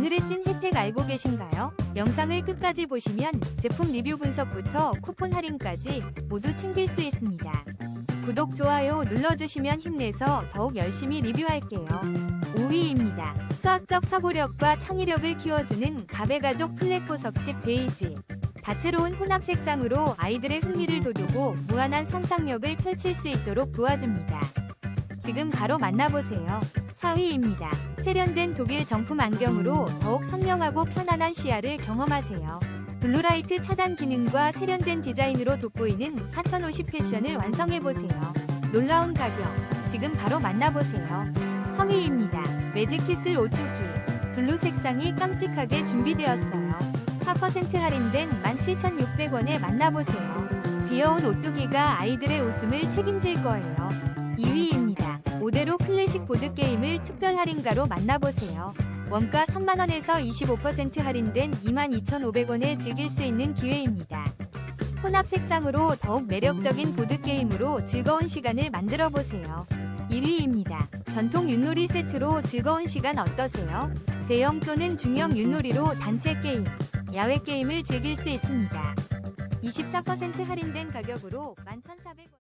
오늘의 찐 혜택 알고 계신가요? 영상을 끝까지 보시면 제품 리뷰 분석부터 쿠폰 할인까지 모두 챙길 수 있습니다. 구독, 좋아요 눌러주시면 힘내서 더욱 열심히 리뷰할게요. 5위입니다. 수학적 사고력과 창의력을 키워주는 가베가족 플랫포 석칩 베이지. 다채로운 혼합 색상으로 아이들의 흥미를 돋우고 무한한 상상력을 펼칠 수 있도록 도와줍니다. 지금 바로 만나보세요. 4위입니다. 세련된 독일 정품 안경으로 더욱 선명하고 편안한 시야를 경험하세요. 블루라이트 차단 기능과 세련된 디자인으로 돋보이는 4050 패션을 완성해보세요. 놀라운 가격, 지금 바로 만나보세요. 3위입니다. 매직키슬 오뚜기. 블루 색상이 깜찍하게 준비되었어요. 4% 할인된 17,600원에 만나보세요. 귀여운 오뚜기가 아이들의 웃음을 책임질 거예요. 보드게임을 특별 할인가로 만나보세요. 원가 3만원에서 25% 할인된 22,500원에 즐길 수 있는 기회입니다. 혼합 색상으로 더욱 매력적인 보드게임으로 즐거운 시간을 만들어 보세요. 1위입니다. 전통 윷놀이 세트로 즐거운 시간 어떠세요? 대형 또는 중형 윷놀이로 단체 게임, 야외 게임을 즐길 수 있습니다. 24% 할인된 가격으로 11,400원.